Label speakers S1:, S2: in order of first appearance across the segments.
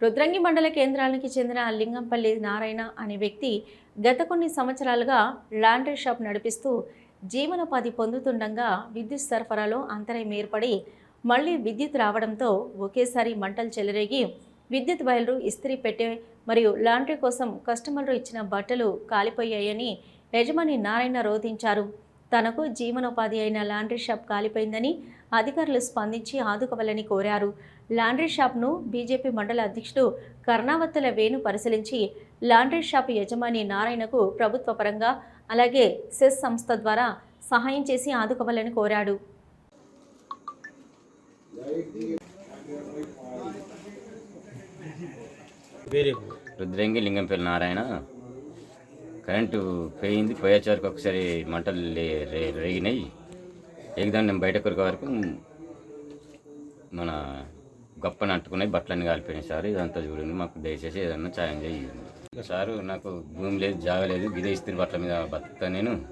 S1: రుద్రంగి మండల కేంద్రానికి చెందిన లింగంపల్లి నారాయణ అనే వ్యక్తి గత కొన్ని సంవత్సరాలుగా లాండ్రీ షాప్ నడిపిస్తూ జీవనోపాధి పొందుతుండగా విద్యుత్ సరఫరాలో అంతరాయం ఏర్పడి మళ్ళీ విద్యుత్ రావడంతో ఒకేసారి మంటలు చెలరేగి విద్యుత్ వైర్లు ఇస్త్రీ పెట్టే మరియు లాండ్రీ కోసం కస్టమర్లు ఇచ్చిన బట్టలు కాలిపోయాయని యజమాని నారాయణ రోధించారు తనకు జీవనోపాధి అయిన లాండ్రీ షాప్ కాలిపోయిందని అధికారులు స్పందించి ఆదుకోవాలని కోరారు. లాండ్రీ షాప్ను బీజేపీ మండల అధ్యక్షుడు కర్ణావత్తుల వేణు పరిశీలించి లాండ్రీ షాప్ యజమాని నారాయణకు ప్రభుత్వ పరంగా అలాగే సెస్ సంస్థ ద్వారా సహాయం చేసి ఆదుకోవాలని కోరాడు.
S2: రుద్రంగి లింగంపల్లి నారాయణ. కరెంటు పోయింది. పోయేసరికి ఒకసారి మంటలు లే- రేగినాయి. ఎగిదాన్ని నేను బయట కొరికే వరకు మన గొప్పని అంటుకున్నాయి. బట్టలన్నీ కాలిపోయినాయి సార్. ఇదంతా చూడండి. మాకు దయచేసి ఏదన్నా సాయం చేయండి సారు నాకు భూమి లేదు జాగ లేదు. గిదే ఇస్త్రీ బట్టల మీద బతుకుతా నేను.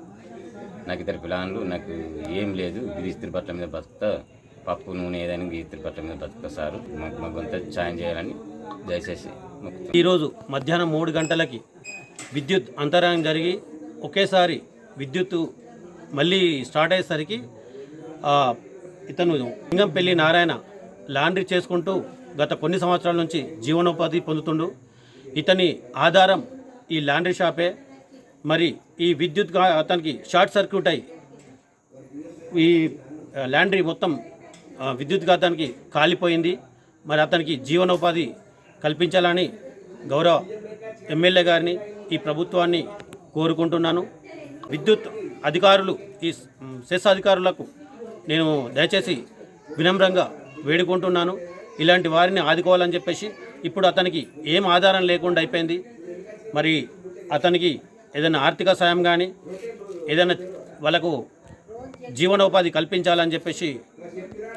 S2: నాకు ఇద్దరు పిల్లలు నాకు ఏం లేదు. గిది ఇస్త్రీ బట్టల మీద బతుకుతా. పప్పు నూనె ఏదైనా గిది బట్టల మీద బతుకుతా సారు. మాకు మాకు అంతా సాయం చేయాలని దయచేసి
S3: ఈరోజు మధ్యాహ్నం మూడు గంటలకి విద్యుత్ అంతరాయం జరిగి ఒకేసారి విద్యుత్ మళ్ళీ స్టార్ట్ అయ్యేసరికి ఇతను లింగంపల్లి నారాయణ లాండ్రీ చేసుకుంటూ గత కొన్ని సంవత్సరాల నుంచి జీవనోపాధి పొందుతుండు. ఇతని ఆధారం ఈ లాండ్రీ షాపే. మరి ఈ విద్యుత్ అతనికి షార్ట్ సర్క్యూట్ అయి ఈ లాండ్రీ మొత్తం విద్యుత్ ఘాతానికి కాలిపోయింది. మరి అతనికి జీవనోపాధి కల్పించాలని గౌరవ ఎమ్మెల్యే గారిని ఈ ప్రభుత్వాన్ని కోరుకుంటున్నాను. విద్యుత్ అధికారులు ఈ సెస్ అధికారులకు నేను దయచేసి వినమ్రంగా వేడుకుంటున్నాను. ఇలాంటి వారిని ఆదుకోవాలని చెప్పేసి ఇప్పుడు అతనికి ఏం ఆధారం లేకుండా అయిపోయింది. మరి అతనికి ఏదైనా ఆర్థిక సాయం కానీ ఏదైనా వాళ్ళకు జీవనోపాధి కల్పించాలని చెప్పేసి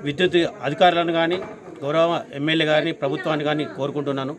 S3: విద్యుత్ అధికారులను కానీ గౌరవ ఎమ్మెల్యే గారిని ప్రభుత్వాన్ని కానీ కోరుకుంటున్నాను.